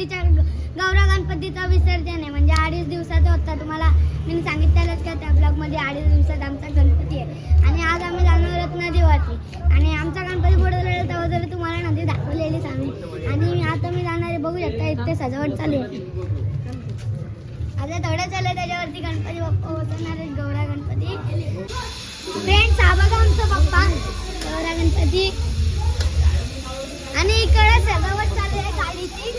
वलीच्या गौरा गणपतीचं विसर्जन आहे म्हणजे अडीच दिवसाचा होता. तुम्हाला मी सांगितलेलंच का त्या ब्लॉगमध्ये अडीच दिवसात आमचा गणपती आहे? आणि आज आम्ही जाणार आहोत नदीवरती आणि आमचा गणपती पुढे राहील तेव्हा जर तुम्हाला नदी दाखवलेलीच आम्ही आणि आता मी जाणार आहे बघू शकता इथे सजावट चालू आहे. आता थोडं चाललं आहे त्याच्यावरती गणपती बाप्पा उतरणार आहेत गौरा गणपती. फ्रेंड्स हा बघा आमचा बाप्पा गौरा गणपती. आणि इकडे सजावट चालू आहे गाडीची.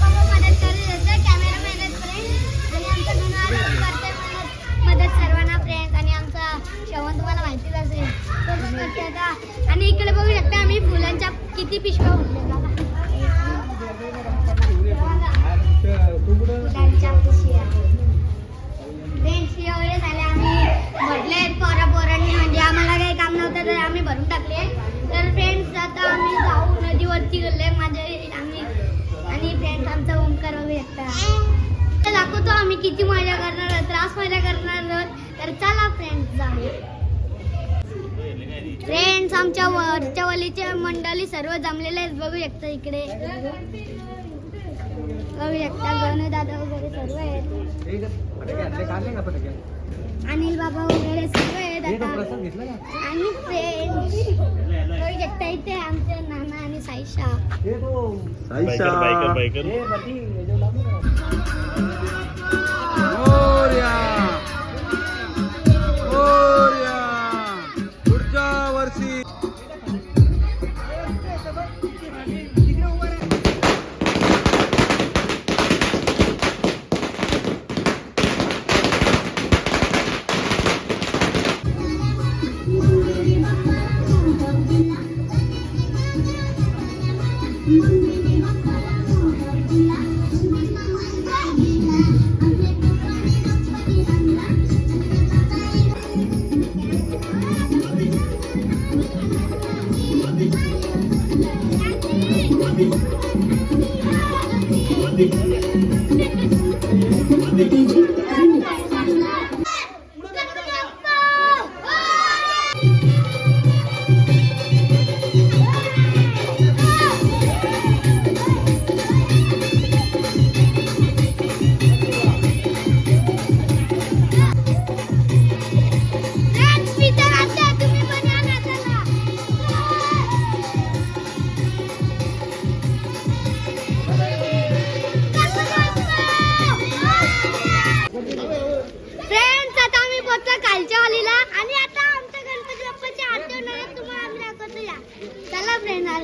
पण मदत करत असते कॅमेरामॅन आहेत फ्रेंड आणि आमचा गुन्हा करते मदत सर्वांना फ्रेंड्स आणि आमचा श्रवण तुम्हाला माहितीच असेल. आणि इकडे बघू शकता आम्ही फुलांच्या किती पिशव्या उठल्या आम्ही किती मजा करणार आहोत? त्रास मजा करणार आहोत? तर चला फ्रेंड्स जाऊ फ्रेंड्स आमच्या वरच्या वलीचे मंडळी सर्व जमलेले आहेत. बघू शकता इकडे. बघू शकता गणू दादा वगैरे सर्व आहेत. अनिल बाबा वगैरे सर्व आहेत आता. आणि फ्रेंड्स बघू शकता इथे आमचे नाना आणि साईशा. बायकर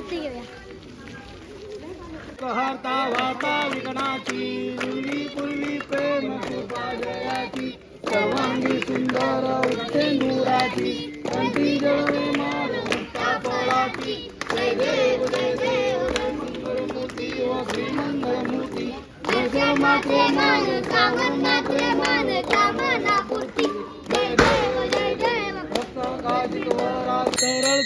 फ्रेंड आरती घेऊया कहता वार्ता विकणाची पूर्वी पूर्वी प्रेम सर्वांगी सुंदर उत्तेंदुराची कंठी जळवे मार मुक्ता फळाची. जय देव जय देव जय मंगल मूर्ती व मूर्ती. जय मान कामना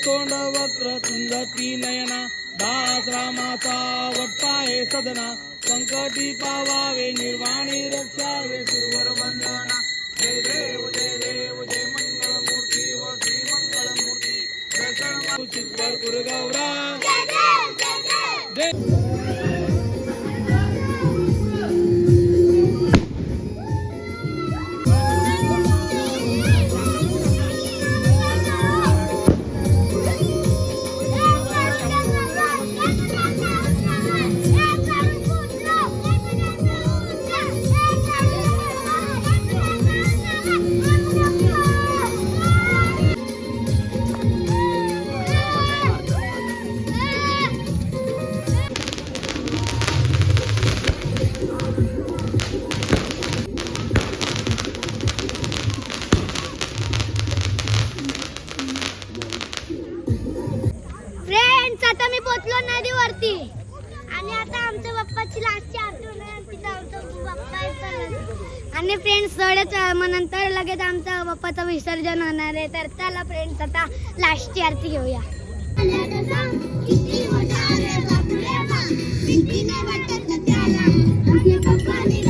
तोंड वक्र तुंगती नयना दास रामाचा वट्टाहे सदना संकटी पावावे निर्वाणी रक्षावे सुरवर वंदना. जय देव जय देव जय मंगळ मूर्ती व श्री मंगळ मूर्ती भरपूर पोचलो नदीवरती. आणि आता आमच्या बाप्पाची लास्टची आरती आहे. बाप्पा आणि फ्रेंड्स थोड्याच मग नंतर लगेच आमचा बाप्पाचं विसर्जन होणार आहे. तर चला फ्रेंड्स आता लास्टची आरती घेऊया. थांब ना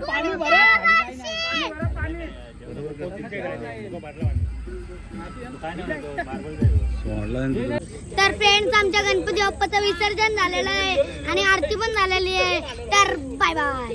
पाणी भरा तर फ्रेंड्स आमच्या गणपती बाप्पाचं विसर्जन झालेलं आहे आणि आरती पण झालेली आहे. तर बाय बाय